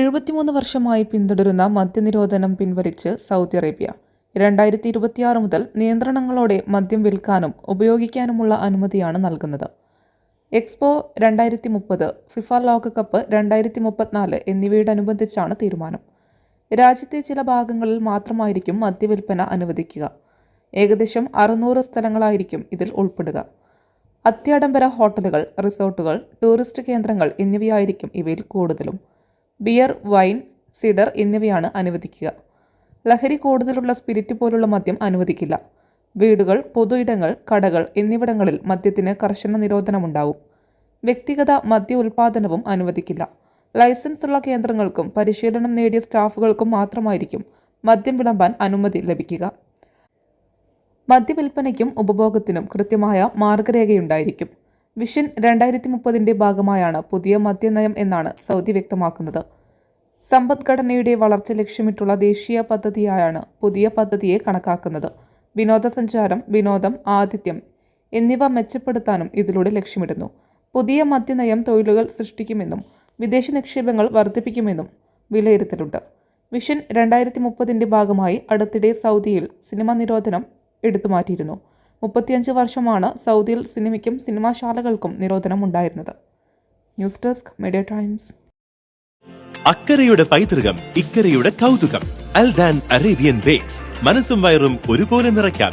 ഇരുപത്തിമൂന്ന് വർഷമായി പിന്തുടരുന്ന മദ്യനിരോധനം പിൻവലിച്ച് സൗദി അറേബ്യ. രണ്ടായിരത്തി ഇരുപത്തിയാറ് മുതൽ നിയന്ത്രണങ്ങളോടെ മദ്യം വിൽക്കാനും ഉപയോഗിക്കാനുമുള്ള അനുമതിയാണ് നൽകുന്നത്. എക്സ്പോ രണ്ടായിരത്തി മുപ്പത് ഫിഫ ലോകകപ്പ് രണ്ടായിരത്തി മുപ്പത്തിനാല് എന്നിവയോടനുബന്ധിച്ചാണ് തീരുമാനം. രാജ്യത്തെ ചില ഭാഗങ്ങളിൽ മാത്രമായിരിക്കും മദ്യവിൽപ്പന അനുവദിക്കുക. ഏകദേശം അറുന്നൂറ് സ്ഥലങ്ങളായിരിക്കും ഇതിൽ ഉൾപ്പെടുക. അത്യാഡംബര ഹോട്ടലുകൾ റിസോർട്ടുകൾ ടൂറിസ്റ്റ് കേന്ദ്രങ്ങൾ എന്നിവയായിരിക്കും ഇവയിൽ കൂടുതലും. ബിയർ വൈൻ സിഡർ എന്നിവയാണ് അനുവദിക്കുക. ലഹരി കൂടുതലുള്ള സ്പിരിറ്റ് പോലുള്ള മദ്യം അനുവദിക്കില്ല. വീടുകൾ പൊതു ഇടങ്ങൾ കടകൾ എന്നിവിടങ്ങളിൽ മദ്യത്തിന് കർശന നിരോധനമുണ്ടാവും. വ്യക്തിഗത മദ്യ ഉൽപാദനവും അനുവദിക്കില്ല. ലൈസൻസ് ഉള്ള കേന്ദ്രങ്ങൾക്കും പരിശീലനം നേടിയ സ്റ്റാഫുകൾക്കും മാത്രമായിരിക്കും മദ്യം വിളമ്പാൻ അനുമതി ലഭിക്കുക. മദ്യവിൽപ്പനയ്ക്കും ഉപഭോഗത്തിനും കൃത്യമായ മാർഗരേഖയുണ്ടായിരിക്കും. വിഷൻ രണ്ടായിരത്തി മുപ്പതിന്റെ ഭാഗമായാണ് പുതിയ മദ്യനയം എന്നാണ് സൗദി വ്യക്തമാക്കുന്നത്. സമ്പദ്ഘടനയുടെ വളർച്ച ലക്ഷ്യമിട്ടുള്ള ദേശീയ പദ്ധതിയായാണ് പുതിയ പദ്ധതിയെ കണക്കാക്കുന്നത്. വിനോദസഞ്ചാരം വിനോദം ആതിഥ്യം എന്നിവ മെച്ചപ്പെടുത്താനും ഇതിലൂടെ ലക്ഷ്യമിടുന്നു. പുതിയ മദ്യനയം തൊഴിലുകൾ സൃഷ്ടിക്കുമെന്നും വിദേശ നിക്ഷേപങ്ങൾ വർദ്ധിപ്പിക്കുമെന്നും വിലയിരുത്തലുണ്ട്. വിഷൻ രണ്ടായിരത്തി മുപ്പതിന്റെ ഭാഗമായി അടുത്തിടെ സൗദിയിൽ സിനിമ നിരോധനം എടുത്തുമാറ്റിയിരുന്നു. മുപ്പത്തിയഞ്ച് വർഷമാണ് സൗദിയിൽ സിനിമയ്ക്കും സിനിമാശാലകൾക്കും നിരോധനം ഉണ്ടായിരുന്നത് ന്യൂസ് ഡെസ്ക് മീഡിയ ടൈംസ്. അക്കരയുടെ പൈതൃകം ഇക്കരയുടെ കൗതുകം. Aldan Arabian bakes. മനസ്സും വയറും ഒരുപോലെ നിറയ്ക്കാം.